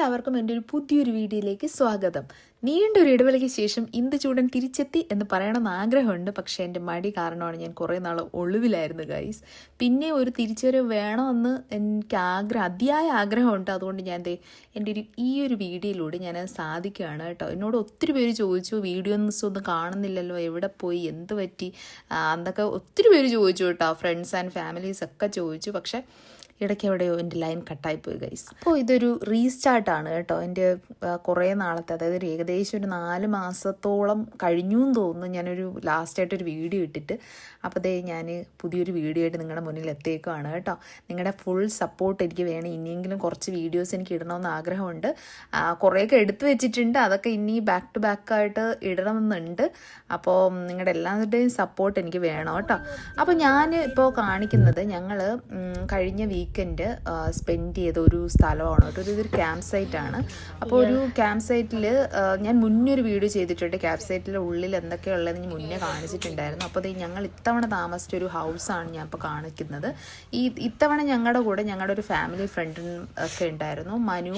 എല്ലാവർക്കും എന്റെ ഒരു പുതിയൊരു വീഡിയോയിലേക്ക് സ്വാഗതം. നീണ്ടൊരു ഇടവേളയ്ക്ക് ശേഷം ഇന്ത് ചൂടൻ തിരിച്ചെത്തി എന്ന് പറയണമെന്ന് ആഗ്രഹമുണ്ട്. പക്ഷേ എന്റെ മടി കാരണമാണ് ഞാൻ കുറേ നാൾ ഒളിവിലായിരുന്നു ഗൈസ് പിന്നെ ഒരു തിരിച്ചുവരവ് വേണമെന്ന് എനിക്ക് ആഗ്രഹം അതിയായ ആഗ്രഹമുണ്ട്. അതുകൊണ്ട് ഞാൻ എന്റെ ഒരു ഈ ഒരു വീഡിയോയിലൂടെ ഞാൻ അത് സാധിക്കുകയാണ് കേട്ടോ. എന്നോട് ഒത്തിരി പേര് ചോദിച്ചു വീഡിയോസ് ഒന്നും കാണുന്നില്ലല്ലോ എവിടെ പോയി എന്ത് പറ്റി? എന്നൊക്കെ ഒത്തിരി പേര് ചോദിച്ചു കേട്ടോ. ഫ്രണ്ട്സ് ആൻഡ് ഫാമിലീസ് ഒക്കെ ചോദിച്ചു. പക്ഷേ ഇടയ്ക്ക് എവിടെയോ എന്റെ ലൈൻ കട്ടായിപ്പോയി ഗൈസ് അപ്പോൾ ഇതൊരു റീസ്റ്റാർട്ടാണ് കേട്ടോ. എന്റെ കുറേ നാളത്തെ അതായത് ഒരു ഏകദേശം ഒരു നാല് മാസത്തോളം കഴിഞ്ഞു എന്ന് തോന്നുന്നു. ഞാനൊരു ലാസ്റ്റായിട്ടൊരു വീഡിയോ ഇട്ടിട്ട്. അപ്പോൾ അതേ ഞാൻ പുതിയൊരു വീഡിയോ ആയിട്ട് നിങ്ങളുടെ മുന്നിൽ എത്തിയേക്കുവാണ് കേട്ടോ. നിങ്ങളുടെ ഫുൾ സപ്പോർട്ട് എനിക്ക് വേണം. ഇനിയെങ്കിലും കുറച്ച് വീഡിയോസ് എനിക്ക് ഇടണമെന്ന് ആഗ്രഹമുണ്ട്. കുറേയൊക്കെ എടുത്തു വെച്ചിട്ടുണ്ട്. അതൊക്കെ ഇനി ബാക്ക് ടു ബാക്ക് ആയിട്ട് ഇടണമെന്നുണ്ട്. അപ്പോൾ നിങ്ങളുടെ എല്ലാവരുടെയും സപ്പോർട്ട് എനിക്ക് വേണം കേട്ടോ. അപ്പോൾ ഞാൻ ഇപ്പോൾ കാണിക്കുന്നത് ഞങ്ങൾ കഴിഞ്ഞ വീക്കെൻഡ് സ്പെൻഡ് ചെയ്ത ഒരു സ്ഥലമാണ്. കേട്ടോ ഒരു ഇതൊരു ക്യാമ്പ് സൈറ്റ് ആണ്. അപ്പോൾ ഒരു ക്യാമ്പ് സൈറ്റിൽ ഞാൻ മുന്നേ ഒരു വീഡിയോ ചെയ്തിട്ടുണ്ട് ക്യാമ്പ് സൈറ്റിലെ ഉള്ളിൽ എന്തൊക്കെയുള്ളതെന്ന് ഞാൻ മുന്നേ കാണിച്ചിട്ടുണ്ടായിരുന്നു. അപ്പോൾ ഇത് ഞങ്ങൾ ഇത്തവണ താമസിച്ച ഒരു ഹൗസാണ് ഞാൻ ഇപ്പോൾ കാണിക്കുന്നത്. ഈ ഇത്തവണ ഞങ്ങളുടെ കൂടെ ഞങ്ങളുടെ ഒരു ഫാമിലി ഫ്രണ്ടും ഒക്കെ ഉണ്ടായിരുന്നു. മനു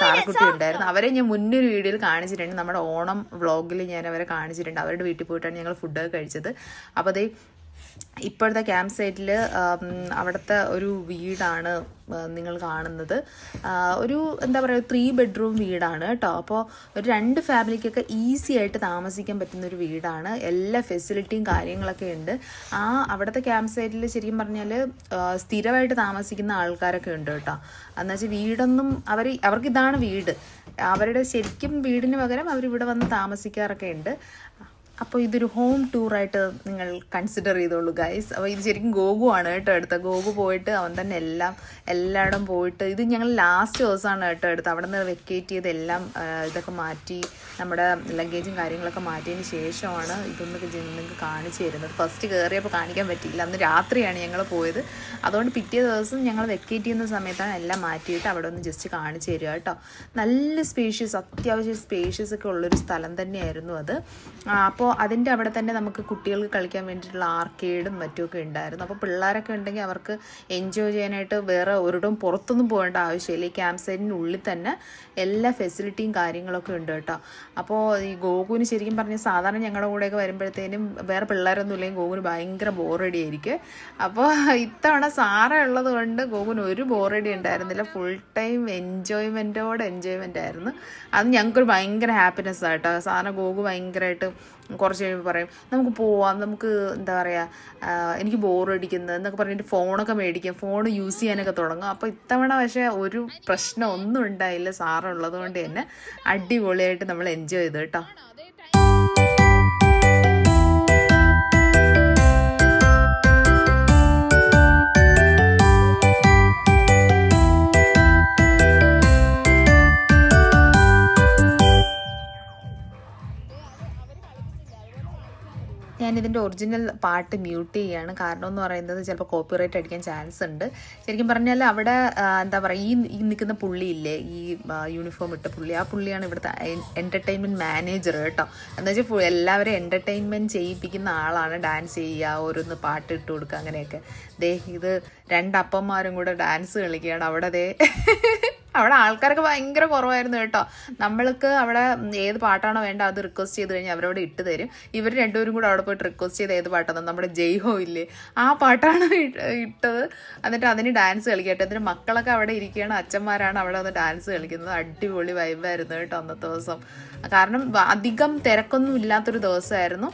സാറക്കുട്ടി ഉണ്ടായിരുന്നു. അവരെ ഞാൻ മുന്നേ ഒരു വീഡിയോയിൽ കാണിച്ചിട്ടുണ്ട്. നമ്മുടെ ഓണം വ്ളോഗിൽ ഞാൻ അവരെ കാണിച്ചിട്ടുണ്ട്. അവരുടെ വീട്ടിൽ പോയിട്ടാണ് ഞങ്ങൾ ഫുഡൊക്കെ കഴിച്ചത്. അപ്പോൾ അതേ ഇപ്പോഴത്തെ ക്യാമ്പ് സൈറ്റിൽ അവിടുത്തെ ഒരു വീടാണ് നിങ്ങൾ കാണുന്നത്. ഒരു എന്താ പറയുക ത്രീ ബെഡ്റൂം വീടാണ് കേട്ടോ. അപ്പോൾ ഒരു രണ്ട് ഫാമിലിക്കൊക്കെ ഈസി ആയിട്ട് താമസിക്കാൻ പറ്റുന്ന ഒരു വീടാണ്. എല്ലാ ഫെസിലിറ്റിയും കാര്യങ്ങളൊക്കെ ഉണ്ട്. ആ അവിടുത്തെ ക്യാമ്പ് സൈറ്റിൽ ശരിക്കും പറഞ്ഞാൽ സ്ഥിരമായിട്ട് താമസിക്കുന്ന ആൾക്കാരൊക്കെ ഉണ്ട് കേട്ടോ. എന്ന് വെച്ചാൽ വീടൊന്നും അവർ അവർക്ക് ഇതാണ് വീട്. അവരുടെ ശരിക്കും വീടിന് പകരം അവരിവിടെ വന്ന് താമസിക്കാറൊക്കെ ഉണ്ട്. അപ്പോൾ ഇതൊരു ഹോം ടൂറായിട്ട് നിങ്ങൾ കൺസിഡർ ചെയ്തോളൂ ഗൈസ് അപ്പോൾ ഇത് ശരിക്കും ഗോഗു ആണ് കേട്ടോ എടുത്ത ഗോഗു പോയിട്ട് അവൻ തന്നെ എല്ലാം എല്ലായിടം പോയിട്ട് ഇത് ഞങ്ങൾ ലാസ്റ്റ് ദിവസമാണ് കേട്ടോ എടുത്തത്. അവിടെ നിന്ന് വെക്കേറ്റ് ചെയ്ത് എല്ലാം ഇതൊക്കെ മാറ്റി നമ്മുടെ ലഗേജും കാര്യങ്ങളൊക്കെ മാറ്റിയതിന് ശേഷമാണ് ഇതൊന്ന് നിങ്ങൾക്ക് കാണിച്ചു തരുന്നത്. ഫസ്റ്റ് കയറിയപ്പോൾ കാണിക്കാൻ പറ്റിയില്ല. അന്ന് രാത്രിയാണ് ഞങ്ങൾ പോയത്. അതുകൊണ്ട് പിറ്റേ ദിവസം ഞങ്ങൾ വെക്കേറ്റ് ചെയ്യുന്ന സമയത്താണ് എല്ലാം മാറ്റിയിട്ട് അവിടെ ഒന്ന് ജസ്റ്റ് കാണിച്ചു തരിക കേട്ടോ. നല്ല സ്പേഷ്യസ് അത്യാവശ്യം സ്പേഷ്യസ് ഒക്കെ ഉള്ളൊരു സ്ഥലം തന്നെയായിരുന്നു അത്. അപ്പോൾ അതിന്റെ അവിടെ തന്നെ നമുക്ക് കുട്ടികൾക്ക് കളിക്കാൻ വേണ്ടിയിട്ടുള്ള ആർക്കേഡും മറ്റുമൊക്കെ ഉണ്ടായിരുന്നു. അപ്പോൾ പിള്ളേരൊക്കെ ഉണ്ടെങ്കിൽ അവർക്ക് എൻജോയ് ചെയ്യാനായിട്ട് വേറെ ഒരിടവും പുറത്തൊന്നും പോകേണ്ട ആവശ്യമില്ല. ഈ ക്യാമ്പ് സൈറ്റിനുള്ളിൽ തന്നെ എല്ലാ ഫെസിലിറ്റിയും കാര്യങ്ങളൊക്കെ ഉണ്ട് കേട്ടോ. അപ്പോൾ ഈ ഗോകുവിന് ശരിക്കും പറഞ്ഞാൽ സാധാരണ ഞങ്ങളുടെ കൂടെയൊക്കെ വരുമ്പോഴത്തേനും വേറെ പിള്ളേരൊന്നും ഇല്ലെങ്കിൽ ഗോകുന് ഭയങ്കര ബോറടി ആയിരിക്കും. അപ്പോൾ ഇത്തവണ സാറ ഉള്ളത് കൊണ്ട് ഗോകുന് ഒരു ബോറടി ഉണ്ടായിരുന്നില്ല. ഫുൾ ടൈം എൻജോയ്മെന്റോടെ എൻജോയ്മെന്റ് ആയിരുന്നു. അത് ഞങ്ങൾക്കൊരു ഭയങ്കര ഹാപ്പിനെസ് ആട്ടോ സാറിന് ഗോകു ഭയങ്കരമായിട്ട് കുറച്ച് കഴിയുമ്പോൾ പറയും നമുക്ക് പോവാം നമുക്ക് എന്താ പറയുക എനിക്ക് ബോറടിക്കുന്നത് എന്നൊക്കെ പറഞ്ഞിട്ട് ഫോണൊക്കെ മേടിക്കാം. ഫോൺ യൂസ് ചെയ്യാനൊക്കെ തുടങ്ങും. അപ്പോൾ ഇത്തവണ പക്ഷേ ഒരു പ്രശ്നം ഒന്നും ഉണ്ടായില്ല. സാറുള്ളത് കൊണ്ട് തന്നെ അടിപൊളിയായിട്ട് നമ്മൾ എൻജോയ് ചെയ്തു കേട്ടോ. ഞാൻ ഇതിന്റെ ഒറിജിനൽ പാട്ട് മ്യൂട്ട് ചെയ്യുകയാണ് കാരണം എന്ന് പറയുന്നത് ചിലപ്പോൾ കോപ്പിറൈറ്റ് അടിക്കാൻ ചാൻസ് ഉണ്ട്. ശരിക്കും പറഞ്ഞാൽ അവിടെ എന്താ പറയുക ഈ നിൽക്കുന്ന പുള്ളിയില്ലേ ഈ യൂണിഫോം ഇട്ട പുള്ളി ആ പുള്ളിയാണ് ഇവിടുത്തെ എന്റർടൈൻമെന്റ് മാനേജർ കേട്ടോ. എന്താ വെച്ചാൽ എല്ലാവരും എന്റർടൈൻമെന്റ് ചെയ്യിപ്പിക്കുന്ന ആളാണ്. ഡാൻസ് ചെയ്യുക ഓരോന്ന് പാട്ട് ഇട്ട് കൊടുക്കുക അങ്ങനെയൊക്കെ. ദേ ഇത് രണ്ടപ്പന്മാരും കൂടെ ഡാൻസ് കളിക്കുകയാണ്. അവിടെ ദേ അവിടെ ആൾക്കാരൊക്കെ ഭയങ്കര കുറവായിരുന്നു കേട്ടോ. നമ്മൾക്ക് അവിടെ ഏത് പാട്ടാണോ വേണ്ട അത് റിക്വസ്റ്റ് ചെയ്ത് കഴിഞ്ഞാൽ അവരവിടെ ഇട്ട് തരും. ഇവർ രണ്ടുപേരും കൂടെ അവിടെ പോയിട്ട് റിക്വസ്റ്റ് ചെയ്ത് ഏത് പാട്ടാണ് നമ്മുടെ ജയ്ഹോ ഇല്ലേ ആ പാട്ടാണ് ഇട്ടത്. എന്നിട്ട് അതിന് ഡാൻസ് കളിക്കട്ടെ. എന്നിട്ട് മക്കളൊക്കെ അവിടെ ഇരിക്കുകയാണ്. അച്ഛന്മാരാണ് അവിടെ വന്ന് ഡാൻസ് കളിക്കുന്നത്. അടിപൊളി വൈബായിരുന്നു കേട്ടോ അന്നത്തെ ദിവസം. കാരണം അധികം തിരക്കൊന്നും ഇല്ലാത്തൊരു ദിവസമായിരുന്നു.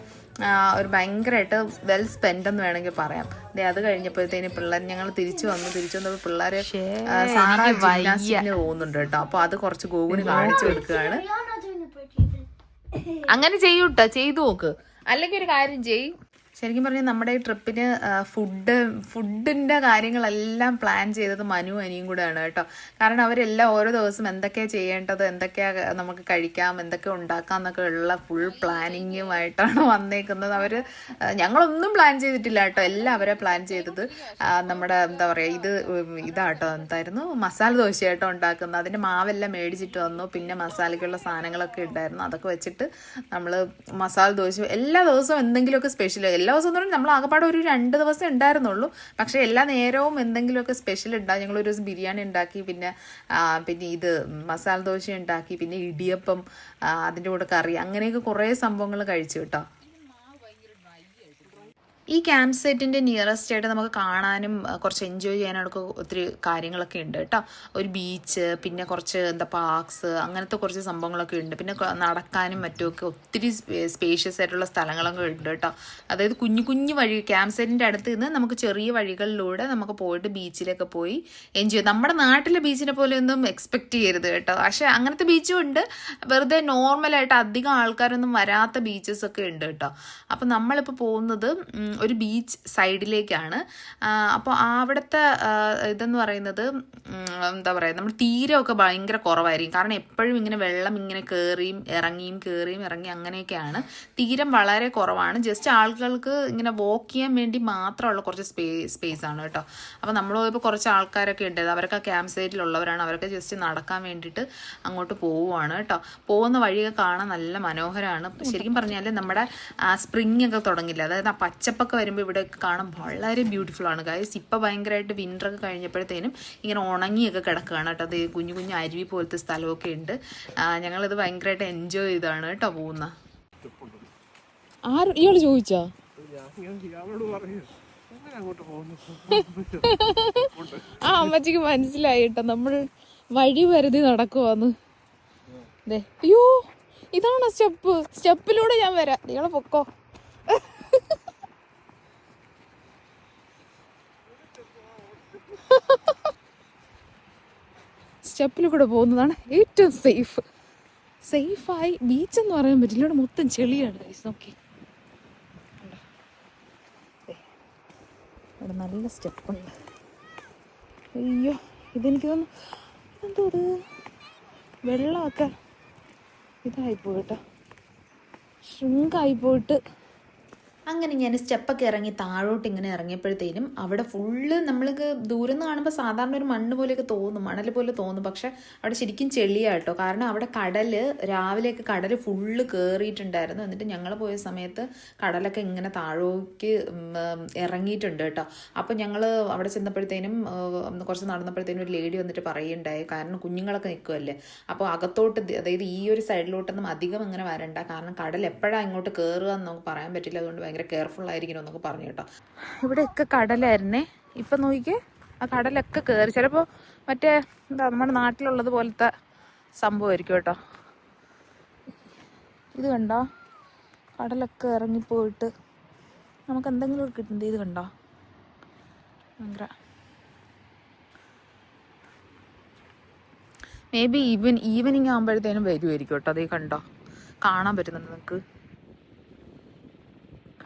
ഒരു ഭയങ്കരമായിട്ട് വെൽ സ്പെൻഡ് എന്ന് വേണമെങ്കിൽ പറയാം. അത് കഴിഞ്ഞപ്പോഴത്തേന് പിള്ളേർ ഞങ്ങൾ തിരിച്ചു വന്നു. തിരിച്ചു വന്നപ്പോൾ പിള്ളേരെ സാറ ജിംനാസ്റ്റിക്കിന് പോകുന്നുണ്ട് കേട്ടോ. അപ്പൊ അത് കുറച്ച് ഗോകുന് കാണിച്ചു കൊടുക്കുകയാണ്. അങ്ങനെ ചെയ്യൂട്ടോ? ചെയ്തു നോക്ക്. അല്ലെങ്കിൽ ഒരു കാര്യം ചെയ്. ശരിക്കും പറഞ്ഞാൽ നമ്മുടെ ഈ ട്രിപ്പിന് ഫുഡ് ഫുഡിന്റെ കാര്യങ്ങളെല്ലാം പ്ലാൻ ചെയ്തത് മനു അനിയും കൂടെയാണ് കേട്ടോ. കാരണം അവരെല്ലാം ഓരോ ദിവസം എന്തൊക്കെയാണ് ചെയ്യേണ്ടത് എന്തൊക്കെയാണ് നമുക്ക് കഴിക്കാം എന്തൊക്കെ ഉണ്ടാക്കാം എന്നൊക്കെ ഉള്ള ഫുൾ പ്ലാനിങ്ങുമായിട്ടാണ് വന്നേക്കുന്നത്. അവർ ഞങ്ങളൊന്നും പ്ലാൻ ചെയ്തിട്ടില്ല കേട്ടോ. എല്ലാം അവരെ പ്ലാൻ ചെയ്തത്. നമ്മുടെ എന്താ പറയുക ഇത് ഇതാട്ടോ എന്തായിരുന്നു? മസാല ദോശയായിട്ടോ ഉണ്ടാക്കുന്നത്. അതിന്റെ മാവെല്ലാം മേടിച്ചിട്ട് വന്നു. പിന്നെ മസാലയ്ക്കുള്ള സാധനങ്ങളൊക്കെ ഉണ്ടായിരുന്നു. അതൊക്കെ വെച്ചിട്ട് നമ്മൾ മസാല ദോശ എല്ലാ ദിവസവും എന്തെങ്കിലുമൊക്കെ സ്പെഷ്യൽ എല്ലാ ദിവസവും എന്ന് പറഞ്ഞാൽ നമ്മൾ ആകപ്പാടെ ഒരു രണ്ട് ദിവസം ഉണ്ടായിരുന്നുള്ളൂ. പക്ഷേ എല്ലാ നേരവും എന്തെങ്കിലുമൊക്കെ സ്പെഷ്യൽ ഉണ്ടാകും ഞങ്ങൾ ഒരു ദിവസം ബിരിയാണി ഉണ്ടാക്കി പിന്നെ പിന്നെ ഇത് മസാല ദോശ ഉണ്ടാക്കി പിന്നെ ഇടിയപ്പം അതിന്റെ കൂടെ കറി അങ്ങനെയൊക്കെ കുറേ സംഭവങ്ങൾ കഴിച്ചു കേട്ടോ. ഈ ക്യാമ്പ് സൈറ്റിന്റെ നിയറസ്റ്റ് ആയിട്ട് നമുക്ക് കാണാനും കുറച്ച് എൻജോയ് ചെയ്യാനൊക്കെ ഒത്തിരി കാര്യങ്ങളൊക്കെ ഉണ്ട് കേട്ടോ. ഒരു ബീച്ച് പിന്നെ കുറച്ച് എന്താ പാർക്സ് അങ്ങനത്തെ കുറച്ച് സംഭവങ്ങളൊക്കെ ഉണ്ട്. പിന്നെ നടക്കാനും മറ്റുമൊക്കെ ഒത്തിരി സ്പേഷ്യസ് ആയിട്ടുള്ള സ്ഥലങ്ങളൊക്കെ ഉണ്ട് കേട്ടോ. അതായത് കുഞ്ഞു കുഞ്ഞു വഴി ക്യാമ്പ് സൈറ്റിന്റെ അടുത്ത് നിന്ന് നമുക്ക് ചെറിയ വഴികളിലൂടെ നമുക്ക് പോയിട്ട് ബീച്ചിലൊക്കെ പോയി എൻജോയ് നമ്മുടെ നാട്ടിലെ ബീച്ചിനെ പോലെ ഒന്നും എക്സ്പെക്ട് ചെയ്യരുത് കേട്ടോ. പക്ഷേ അങ്ങനത്തെ ബീച്ചും ഉണ്ട്. വെറുതെ നോർമലായിട്ട് അധികം ആൾക്കാരൊന്നും വരാത്ത ബീച്ചസ് ഒക്കെ ഉണ്ട് കേട്ടോ. അപ്പം നമ്മളിപ്പോൾ പോകുന്നത് ഒരു ബീച്ച് സൈഡിലേക്കാണ്. അപ്പോൾ അവിടുത്തെ ഇതെന്ന് പറയുന്നത് എന്താ പറയുക നമ്മൾ തീരമൊക്കെ ഭയങ്കര കുറവായിരിക്കും. കാരണം എപ്പോഴും ഇങ്ങനെ വെള്ളം ഇങ്ങനെ കയറിയും ഇറങ്ങിയും കയറിയും ഇറങ്ങി അങ്ങനെയൊക്കെയാണ്. തീരം വളരെ കുറവാണ്. ജസ്റ്റ് ആളുകൾക്ക് ഇങ്ങനെ വോക്ക് ചെയ്യാൻ വേണ്ടി മാത്രമുള്ള കുറച്ച് സ്പേ സ്പേസ് ആണ് കേട്ടോ. അപ്പോൾ നമ്മൾ ഇപ്പോൾ കുറച്ച് ആൾക്കാരൊക്കെ ഉണ്ട്. അവരൊക്കെ ക്യാമ്പ് സൈറ്റിലുള്ളവരാണ് അവരൊക്കെ ജസ്റ്റ് നടക്കാൻ വേണ്ടിയിട്ട് അങ്ങോട്ട് പോവുകയാണ് കേട്ടോ. പോകുന്ന വഴിയൊക്കെ കാണാൻ നല്ല മനോഹരമാണ്. ശരിക്കും പറഞ്ഞാൽ നമ്മുടെ സ്പ്രിങ് ഒക്കെ തുടങ്ങില്ല. അതായത് ആ പച്ചപ്പൊക്കെ വരുമ്പോൾ ഇവിടെ കാണാൻ വളരെ ബ്യൂട്ടിഫുൾ ആണ് കാര്യം ഇപ്പോൾ ഭയങ്കരമായിട്ട് വിന്ററൊക്കെ കഴിഞ്ഞപ്പോഴത്തേനും ഇങ്ങനെ ഉണങ്ങിയൊക്കെ കിടക്കുകയാണ് കേട്ടോ. അത് കുഞ്ഞു കുഞ്ഞു അരുവി പോലത്തെ സ്ഥലമൊക്കെ ഉണ്ട്. ഞങ്ങളിത് ഭയങ്കരമായിട്ട് എൻജോയ് ചെയ്താണ് കേട്ടോ പോകുന്ന. ആര് ഇയാൾ ചോദിച്ചാ? ആ അമ്മച്ചിക്ക് മനസ്സിലായി കേട്ടോ നമ്മൾ വഴി വരുതി നടക്കുവാന്ന്. അയ്യോ ഇതാണ് സ്റ്റെപ്പ്. സ്റ്റെപ്പിലൂടെ ഞാൻ വരാം. നിങ്ങളെ പൊക്കോ. സ്റ്റെപ്പിൽ കൂടെ പോകുന്നതാണ് ഏറ്റവും സേഫ്. സേഫായി ബീച്ച് എന്ന് പറയാൻ പറ്റില്ല. ഇവിടെ മൊത്തം ചെളിയാണ് ഗൈസ് നോക്കി. ഇവിടെ നല്ല സ്റ്റെപ്പുണ്ട്. അയ്യോ ഇതെനിക്ക് തോന്നുന്നു എന്തോ ഇത്? വെള്ളമൊക്കെ ഇതായിപ്പോയിട്ടോ പോയിട്ട് അങ്ങനെ ഞാൻ സ്റ്റെപ്പൊക്കെ ഇറങ്ങി താഴോട്ട് ഇങ്ങനെ ഇറങ്ങിയപ്പോഴത്തേനും അവിടെ ഫുള്ള് നമ്മൾക്ക് ദൂരം നിന്ന് കാണുമ്പോൾ സാധാരണ ഒരു മണ്ണ് പോലെയൊക്കെ തോന്നും മണൽ പോലെ തോന്നും. പക്ഷെ അവിടെ ശരിക്കും ചെളിയാട്ടോ. കാരണം അവിടെ കടൽ രാവിലെയൊക്കെ കടൽ ഫുള്ള് കയറിയിട്ടുണ്ടായിരുന്നു എന്നിട്ട് ഞങ്ങൾ പോയ സമയത്ത് കടലൊക്കെ ഇങ്ങനെ താഴോക്ക് ഇറങ്ങിയിട്ടുണ്ട് കേട്ടോ. അപ്പോൾ ഞങ്ങൾ അവിടെ ചെന്നപ്പോഴത്തേനും കുറച്ച് നടന്നപ്പോഴത്തേനും ഒരു ലേഡി വന്നിട്ട് പറയുണ്ടായി. കാരണം കുഞ്ഞുങ്ങളൊക്കെ നിൽക്കുമല്ലേ അപ്പോൾ അകത്തോട്ട് അതായത് ഈ ഒരു സൈഡിലോട്ടൊന്നും അധികം അങ്ങനെ വരണ്ട. കാരണം കടൽ എപ്പോഴാണ് ഇങ്ങോട്ട് കയറുക എന്ന് നമുക്ക് പറയാൻ പറ്റില്ല. അതുകൊണ്ട് ഭയങ്കര കെയർഫുൾ ആയിരിക്കണം എന്നൊക്കെ പറഞ്ഞു കേട്ടോ. ഇവിടെയൊക്കെ കടലായിരുന്നേ. ഇപ്പം നോക്കിക്കേ ആ കടലൊക്കെ കയറി ചിലപ്പോൾ മറ്റേ എന്താ നമ്മുടെ നാട്ടിലുള്ളത് പോലത്തെ സംഭവമായിരിക്കും കേട്ടോ. ഇത് കണ്ടോ? കടലൊക്കെ ഇറങ്ങിപ്പോയിട്ട് നമുക്ക് എന്തെങ്കിലും കിട്ടുന്നത് ഇത് കണ്ടോ? ഭയങ്കര. മേ ബി ഈവൻ ഈവനിങ് ആകുമ്പോഴത്തേനും വരുമായിരിക്കും കേട്ടോ. അതേ കണ്ടോ? കാണാൻ പറ്റുന്നുണ്ട് നിങ്ങൾക്ക്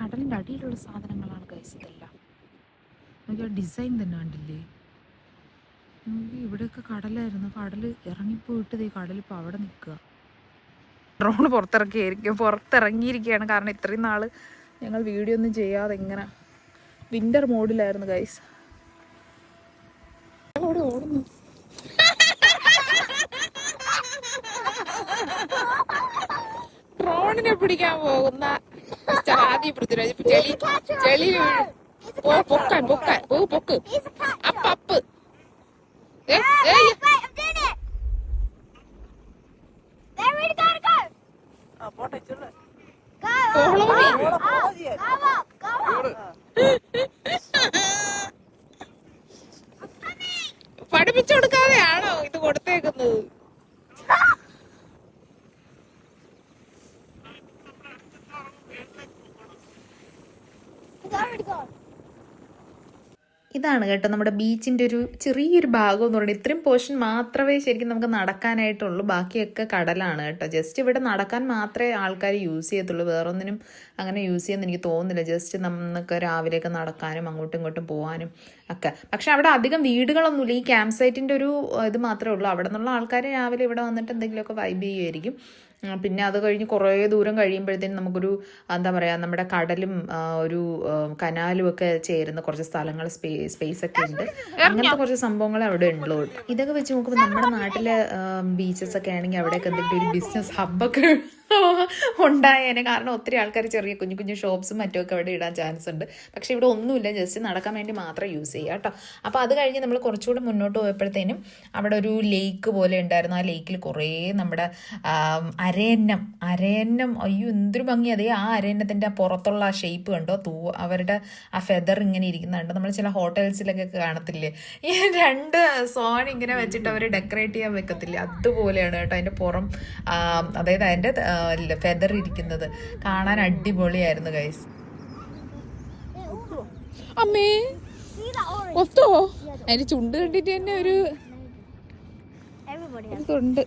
കടലിന്റെ അടിയിലുള്ള സാധനങ്ങളാണ് ഗൈസ് ഇതെല്ലാം. നമുക്ക് ആ ഡിസൈൻ തന്നെ കണ്ടില്ലേ? നോക്കി ഇവിടെയൊക്കെ കടലായിരുന്നു. കടൽ ഇറങ്ങിപ്പോയിട്ട് ഈ കടൽ അവിടെ നിൽക്കുക. ഡ്രോൺ പുറത്തിറക്കിയായിരിക്കും. പുറത്തിറങ്ങിയിരിക്കുകയാണ്. കാരണം ഇത്രയും നാൾ ഞങ്ങൾ വീഡിയോ ഒന്നും ചെയ്യാതെ ഇങ്ങനെ വിന്റർ മോഡിലായിരുന്നു ഗൈസ് ഡ്രോണിനെ പിടിക്കാൻ പോകുന്ന മിസ്റ്റർ ആദി പൃഥ്വിരാജ് ചെളി ചെളി പൊക്കാൻ പൊക്കാൻ പോ പൊക്ക് ഇതാണ് കേട്ടോ നമ്മുടെ ബീച്ചിന്റെ ഒരു ചെറിയൊരു ഭാഗം എന്ന് പറയുന്നത്. ഇത്രയും പോർഷൻ മാത്രമേ ശരിക്കും നമുക്ക് നടക്കാനായിട്ടുള്ളൂ. ബാക്കിയൊക്കെ കടലാണ് കേട്ടോ. ജസ്റ്റ് ഇവിടെ നടക്കാൻ മാത്രമേ ആൾക്കാർ യൂസ് ചെയ്യത്തുള്ളൂ. വേറൊന്നിനും അങ്ങനെ യൂസ് ചെയ്യുമെന്ന് എനിക്ക് തോന്നുന്നില്ല. ജസ്റ്റ് നമുക്ക് രാവിലെയൊക്കെ നടക്കാനും അങ്ങോട്ടും ഇങ്ങോട്ടും പോകാനും ഒക്കെ. പക്ഷെ അവിടെ അധികം വീടുകളൊന്നുമില്ല. ഈ ക്യാമ്പ് സൈറ്റിന്റെ ഒരു ഇത് മാത്രമേ ഉള്ളൂ. അവിടെ നിന്നുള്ള ആൾക്കാർ രാവിലെ ഇവിടെ വന്നിട്ട് എന്തെങ്കിലുമൊക്കെ വൈബ് ചെയ്യുമായിരിക്കും പിന്നെ അത് കഴിഞ്ഞ് കുറേ ദൂരം കഴിയുമ്പോഴത്തേനും നമുക്കൊരു എന്താ പറയുക നമ്മുടെ കടലും ഒരു കനാലും ഒക്കെ ചേരുന്ന കുറച്ച് സ്ഥലങ്ങൾ സ്പേസ് ഒക്കെ ഉണ്ട്. അങ്ങനത്തെ കുറച്ച് സംഭവങ്ങൾ അവിടെ ഉണ്ടല്ലോ ഇതൊക്കെ വെച്ച് നോക്കുമ്പോൾ നമ്മുടെ നാട്ടിലെ ബീച്ചസ് ഒക്കെ ആണെങ്കിൽ അവിടെയൊക്കെ എന്തെങ്കിലും ഒരു ബിസിനസ് ഹബ്ബൊക്കെ ഉണ്ടായേനെ. കാരണം ഒത്തിരി ആൾക്കാർ ചെറിയ കുഞ്ഞു കുഞ്ഞു ഷോപ്സും മറ്റുമൊക്കെ അവിടെ ഇടാൻ ചാൻസ് ഉണ്ട് പക്ഷേ ഇവിടെ ഒന്നുമില്ല. ജസ്റ്റ് നടക്കാൻ വേണ്ടി മാത്രം യൂസ് ചെയ്യുക കേട്ടോ. അപ്പോൾ അത് കഴിഞ്ഞ് നമ്മൾ കുറച്ചുകൂടെ മുന്നോട്ട് പോയപ്പോഴത്തേനും അവിടെ ഒരു ലേക്ക് പോലെ ഉണ്ടായിരുന്നു. ആ ലേക്കിൽ കുറേ നമ്മുടെ അരയന്നം. അരയന്നം അയ്യോ എന്തൊരു ഭംഗി. അതേ ആ അരയന്നത്തിന്റെ പുറത്തുള്ള ആ ഷേപ്പ് കണ്ടോ? തൂ അവരുടെ ആ ഫെദർ ഇങ്ങനെ ഇരിക്കുന്നുണ്ട് നമ്മൾ ചില ഹോട്ടൽസിലൊക്കെ കാണത്തില്ലേ? ഈ രണ്ട് സോൺ ഇങ്ങനെ വെച്ചിട്ട് അവർ ഡെക്കറേറ്റ് ചെയ്യാൻ വെക്കത്തില്ലേ? അതുപോലെയാണ് കേട്ടോ. അതിന്റെ പുറം അതായത് അതിന്റെ ഫെദർ ഇരിക്കുന്നത്. കാണാൻ അടിപൊളിയായിരുന്നു ഗൈസ് അമ്മേ? ഒത്തോ അതിന്റെ ചുണ്ട് കണ്ടിട്ട് തന്നെ ഒരു Everybody ആ ഇതുണ്ട്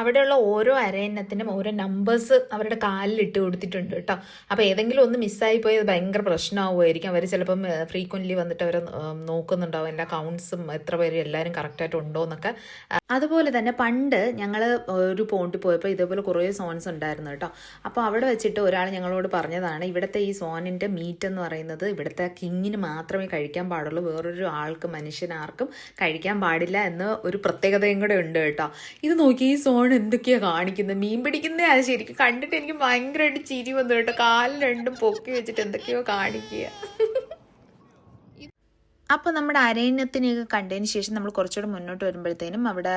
അവിടെയുള്ള ഓരോ അരയന്നത്തിനും ഓരോ നമ്പേഴ്സ് അവരുടെ കാലിൽ ഇട്ട് കൊടുത്തിട്ടുണ്ട് കേട്ടോ. അപ്പോൾ ഏതെങ്കിലും ഒന്ന് മിസ്സായി പോയി ഭയങ്കര പ്രശ്നമാവുമായിരിക്കും. അവർ ചിലപ്പം ഫ്രീക്വന്റ്ലി വന്നിട്ട് അവർ നോക്കുന്നുണ്ടാവും. എല്ലാ കൗണ്ട്സും എത്ര പേര് എല്ലാവരും കറക്റ്റായിട്ട് ഉണ്ടോ എന്നൊക്കെ. അതുപോലെ തന്നെ പണ്ട് ഞങ്ങൾ ഒരു പോണ്ടിൽ പോയപ്പോൾ ഇതേപോലെ കുറേ സോൺസ് ഉണ്ടായിരുന്നു കേട്ടോ. അപ്പോൾ അവിടെ വെച്ചിട്ട് ഒരാൾ ഞങ്ങളോട് പറഞ്ഞതാണ് ഇവിടുത്തെ ഈ സോണിന്റെ മീറ്റ് എന്ന് പറയുന്നത് ഇവിടുത്തെ കിങ്ങിന് മാത്രമേ കഴിക്കാൻ പാടുള്ളൂ. വേറൊരു ആൾക്ക് മനുഷ്യനാർക്കും കഴിക്കാൻ പാടില്ല എന്ന് ഒരു പ്രത്യേകതയും കൂടെ ഉണ്ട് കേട്ടോ. ഇത് നോക്കി ഈ സോൺ എന്തൊക്കെയാ കാണിക്കുന്നത് മീൻ പിടിക്കുന്നത് അത് ശരിക്കും കണ്ടിട്ട് എനിക്ക് ഭയങ്കരമായിട്ട് ചിരി വന്നു കേട്ടോ. കാലിൽ രണ്ടും പൊക്കി വെച്ചിട്ട് എന്തൊക്കെയോ കാണിക്കുക അപ്പോൾ നമ്മുടെ അരണ്യത്തിനെയൊക്കെ കണ്ടതിന് ശേഷം നമ്മൾ കുറച്ചുകൂടെ മുന്നോട്ട് വരുമ്പോഴത്തേനും അവിടെ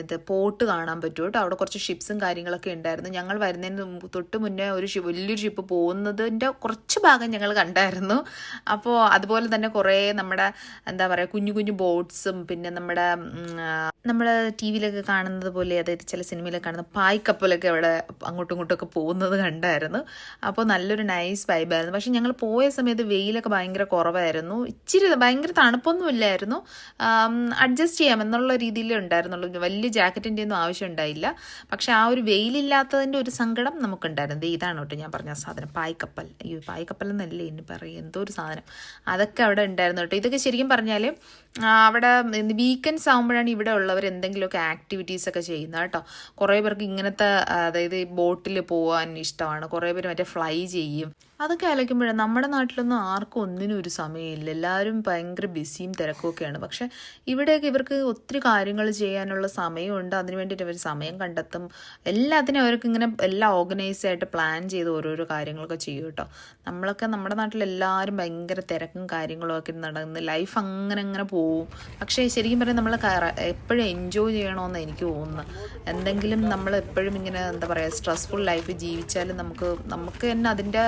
ഇത് പോട്ട് കാണാൻ പറ്റും കേട്ടോ. അവിടെ കുറച്ച് ഷിപ്സും കാര്യങ്ങളൊക്കെ ഉണ്ടായിരുന്നു. ഞങ്ങൾ വരുന്നതിന് തൊട്ട് മുന്നേ ഒരു ഷിപ്പ് വലിയൊരു ഷിപ്പ് പോകുന്നതിന്റെ കുറച്ച് ഭാഗം ഞങ്ങൾ കണ്ടായിരുന്നു. അപ്പോൾ അതുപോലെ തന്നെ കുറേ നമ്മുടെ എന്താ പറയുക കുഞ്ഞു കുഞ്ഞു ബോട്ട്സും പിന്നെ നമ്മുടെ നമ്മൾ ടി വിയിലൊക്കെ കാണുന്നത് പോലെ അതായത് ചില സിനിമയിലൊക്കെ കാണുന്ന പായ്ക്കപ്പലൊക്കെ അവിടെ അങ്ങോട്ടും ഇങ്ങോട്ടൊക്കെ പോകുന്നത് കണ്ടായിരുന്നു. അപ്പോൾ നല്ലൊരു നൈസ് വൈബായിരുന്നു പക്ഷേ ഞങ്ങൾ പോയ സമയത്ത് വെയിലൊക്കെ ഭയങ്കര കുറവായിരുന്നു. ഇച്ചിരി ഭയങ്കര തണുപ്പൊന്നും ഇല്ലായിരുന്നു. അഡ്ജസ്റ്റ് ചെയ്യാം എന്നുള്ള രീതിയിലേ ഉണ്ടായിരുന്നുള്ളൂ. വലിയ ജാക്കറ്റിന്റെ ഒന്നും ആവശ്യം ഉണ്ടായില്ല. പക്ഷെ ആ ഒരു വെയിലില്ലാത്തതിന്റെ ഒരു സങ്കടം നമുക്കുണ്ടായിരുന്നു. ഇതാണ് കേട്ടോ ഞാൻ പറഞ്ഞ സാധനം. പായ്ക്കപ്പൽ. അയ്യോ പായ്ക്കപ്പൽ എന്നല്ലേ ഇനി പറയും? എന്തോ ഒരു സാധനം. അതൊക്കെ അവിടെ ഉണ്ടായിരുന്നു കേട്ടോ. ഇതൊക്കെ ശരിക്കും പറഞ്ഞാൽ അവിടെ വീക്കെൻഡ്സ് ആകുമ്പോഴാണ് ഇവിടെ ഉള്ളവർ എന്തെങ്കിലുമൊക്കെ ആക്ടിവിറ്റീസ് ഒക്കെ ചെയ്യുന്നത് കേട്ടോ. കുറേ പേർക്ക് ഇങ്ങനത്തെ അതായത് ബോട്ടിൽ പോകാൻ ഇഷ്ടമാണ്. കുറേ പേര് മറ്റേ ഫ്ലൈ ചെയ്യും. അതൊക്കെ ആലോചിക്കുമ്പോഴാണ് നമ്മുടെ നാട്ടിലൊന്നും ആർക്കും ഒന്നിനും ഒരു സമയമില്ല. എല്ലാവരും ഭയങ്കര ബിസിയും തിരക്കുമൊക്കെയാണ് പക്ഷെ ഇവിടെയൊക്കെ ഇവർക്ക് ഒത്തിരി കാര്യങ്ങൾ ചെയ്യാനുള്ള സമയമുണ്ട്. അതിന് വേണ്ടിയിട്ട് അവർ സമയം കണ്ടെത്തും. എല്ലാത്തിനും അവർക്ക് ഇങ്ങനെ എല്ലാം ഓർഗനൈസ് ആയിട്ട് പ്ലാൻ ചെയ്ത് ഓരോരോ കാര്യങ്ങളൊക്കെ ചെയ്യും കേട്ടോ. നമ്മളൊക്കെ നമ്മുടെ നാട്ടിൽ എല്ലാവരും ഭയങ്കര തിരക്കും കാര്യങ്ങളും ഒക്കെ നടന്ന് ലൈഫ് അങ്ങനെ അങ്ങനെ പോവും. പക്ഷേ ശരിക്കും പറഞ്ഞാൽ നമ്മൾ എപ്പോഴും എൻജോയ് ചെയ്യണമെന്ന് എനിക്ക് തോന്നുന്നു. എന്തെങ്കിലും നമ്മൾ എപ്പോഴും ഇങ്ങനെ എന്താ പറയുക സ്ട്രെസ്ഫുൾ ലൈഫ് ജീവിച്ചാലും നമുക്ക് നമുക്ക് തന്നെ അതിന്റെ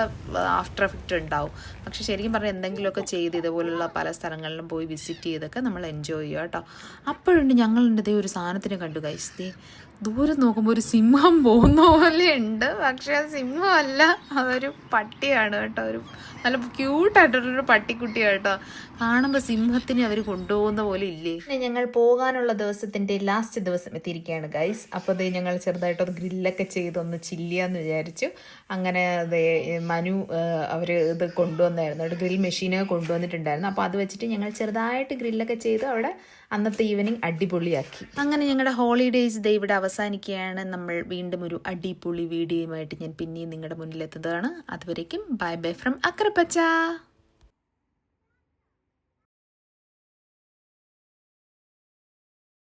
ആഫ്റ്റർ എഫക്റ്റ് ഉണ്ടാവും. പക്ഷെ ശരിക്കും പറഞ്ഞാൽ എന്തെങ്കിലുമൊക്കെ ചെയ്ത് ഇതുപോലുള്ള പല സ്ഥലങ്ങളിലും പോയി വിസിറ്റ് ചെയ്തൊക്കെ നമ്മൾ എൻജോയ് ചെയ്യുക കേട്ടോ. അപ്പോഴുണ്ട് ഞങ്ങളുടെ ദേ ഒരു സാധനത്തിന് കണ്ടു കൈസ്തി ദൂരം നോക്കുമ്പോൾ ഒരു സിംഹം പോകുന്ന പോലെ ഉണ്ട് പക്ഷെ അത് സിംഹമല്ല അതൊരു പട്ടിയാണ് കേട്ടോ. ഒരു നല്ല ക്യൂട്ടായിട്ടുള്ളൊരു പട്ടിക്കുട്ടിയാണ് കേട്ടോ. കാണുമ്പോൾ സിംഹത്തിനെ അവർ കൊണ്ടുപോകുന്ന പോലെ ഇല്ലേ? പിന്നെ ഞങ്ങൾ പോകാനുള്ള ദിവസത്തിന്റെ ലാസ്റ്റ് ദിവസം എത്തിയിരിക്കുകയാണ് ഗൈസ് അപ്പോൾ അത് ഞങ്ങൾ ചെറുതായിട്ട് ഒരു ഗ്രില്ലൊക്കെ ചെയ്തൊന്ന് ചില്ലിയാന്ന് വിചാരിച്ചു. അങ്ങനെ മനു അവർ ഇത് കൊണ്ടുവന്നായിരുന്നു. ഒരു ഗ്രിൽ മെഷീന് കൊണ്ടുവന്നിട്ടുണ്ടായിരുന്നു. അപ്പോൾ അത് വെച്ചിട്ട് ഞങ്ങൾ ചെറുതായിട്ട് ഗ്രില്ലൊക്കെ ചെയ്ത് അവിടെ അന്നത്തെ ഈവനിങ് അടിപൊളിയാക്കി. അങ്ങനെ ഞങ്ങളുടെ ഹോളിഡേയ്സ് ദേ ഇവിടെ അവസാനിക്കുകയാണ്. നമ്മൾ വീണ്ടും ഒരു അടിപൊളി വീഡിയോയുമായിട്ട് ഞാൻ പിന്നെയും നിങ്ങളുടെ മുന്നിലെത്തുന്നതാണ്. അതുവരേക്കും ബൈ ബൈ ഫ്രം അക്രപ്പച്ച.